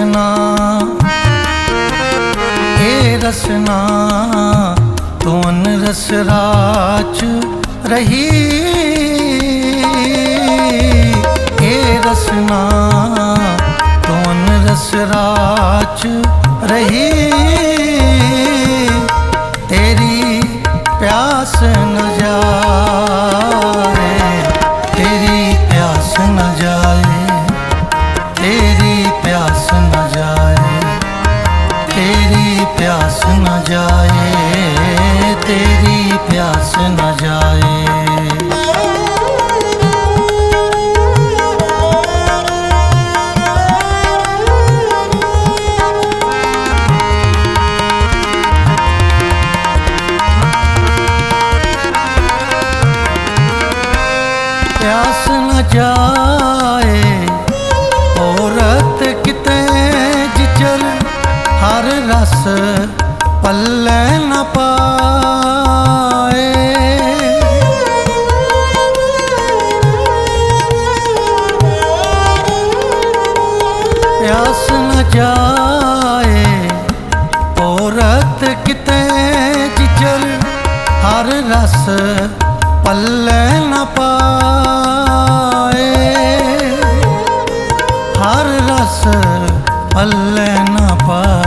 ਰਸਨਾ ਏ ਰਸਨਾ ਤੂੰ ਰਸ ਰਾਚ ਰਹੀ। ਏ ਰਸਨਾ ਤੂੰ ਰਸ ਰਾਚ ਰਹੀ। ਤੇਰੀ ਪਿਆਸ ਨਜਾ ਤੇਰੀ ਪਿਆਸ ਨਾ ਜਾਏ। ਪਿਆਸ ਨਾ ਜਾਏ ਔਰਤ ਕਿਤੇ ਜਿਚਰ ਹਰ ਰਸ ਪੱਲੇ ਪੱਲੇ ਨ ਪਾਏ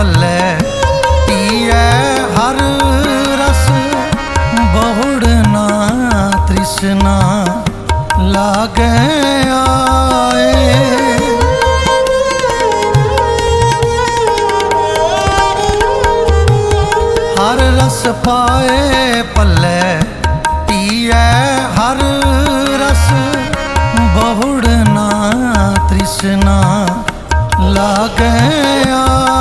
ਪੱਲੇ ਪੀਏ ਹਰ ਰਸ, ਬਹੁੜ ਨਾ ਤ੍ਰਿਸ਼ਨਾ ਲਾਗੇ ਆਏ। ਹਰ ਰਸ ਪਾਏ ਪੱਲੇ ਪੀਏ ਹਰ ਰਸ, ਬਹੁੜ ਨਾ ਤ੍ਰਿਸ਼ਨਾ ਲਾਗੇ ਆਏ।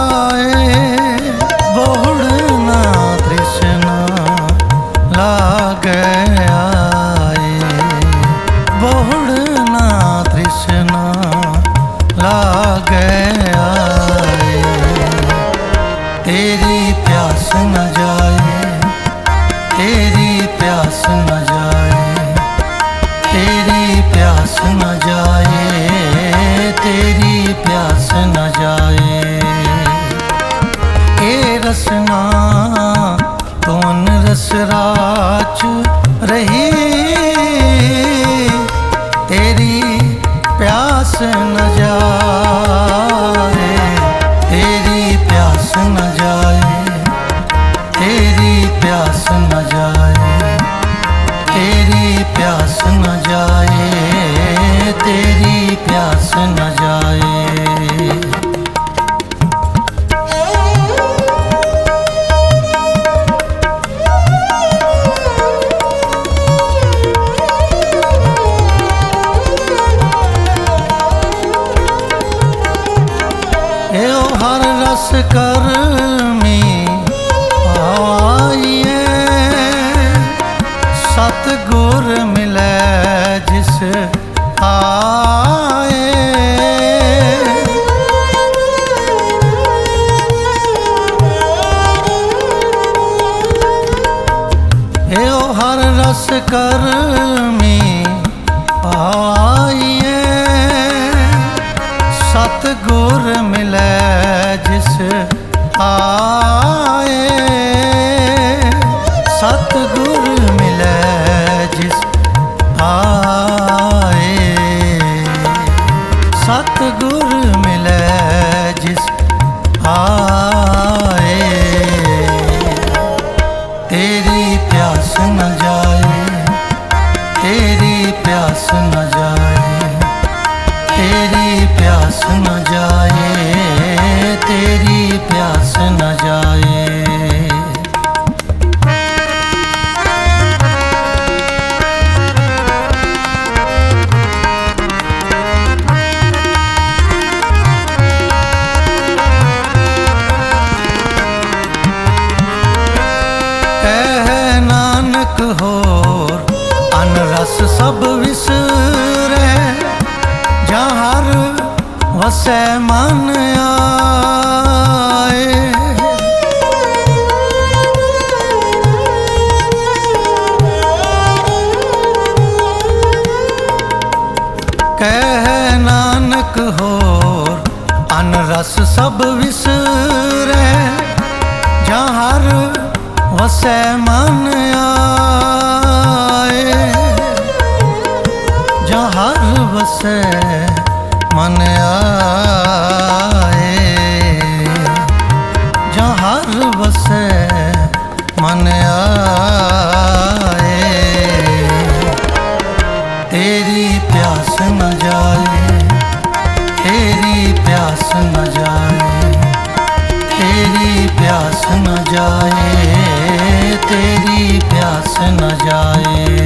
ਤੇਰੀ ਪਿਆਸ ਨ ਜਾਏ ਤੇਰੀ ਪਿਆਸ ਨ ਜਾਏ ਤੇਰੀ ਪਿਆਸ ਨ ਕਰ ਕਰਮੀ ਆਈਏ ਸਤ ਗੁਰ ਮਿਲੈ ਜਿਸ ਆਏ ਇਹੋ ਹਰ ਰਸ ਕਰਮੀ ਆਈ ਸਤ ਗੁਰ ਮਿਲੈ ਜਿਸ ਆਏ। ਸਤ ਵਸੈ ਮਨ ਆਏ। ਕਹਿ ਨਾਨਕ ਹੋਰ ਅਨ ਰਸ ਸਭ ਵਿਸਰੈ। ਜਾਂ ਹਰ ਵਸੈ ਮਨ ਆਏ। ਜਾਂ ਹਰ ਵਸੈ ਮਨ ਜਾਂ ਹਰ ਵਸੈ ਮਨ ਤੇਰੀ ਪਿਆਸ ਨ ਜਾਏ, ਤੇਰੀ ਪਿਆਸ ਨਾ ਜਾਏ, ਤੇਰੀ ਪਿਆਸ ਨ ਜਾਏ, ਤੇਰੀ ਪਿਆਸ ਨ ਜਾਏ।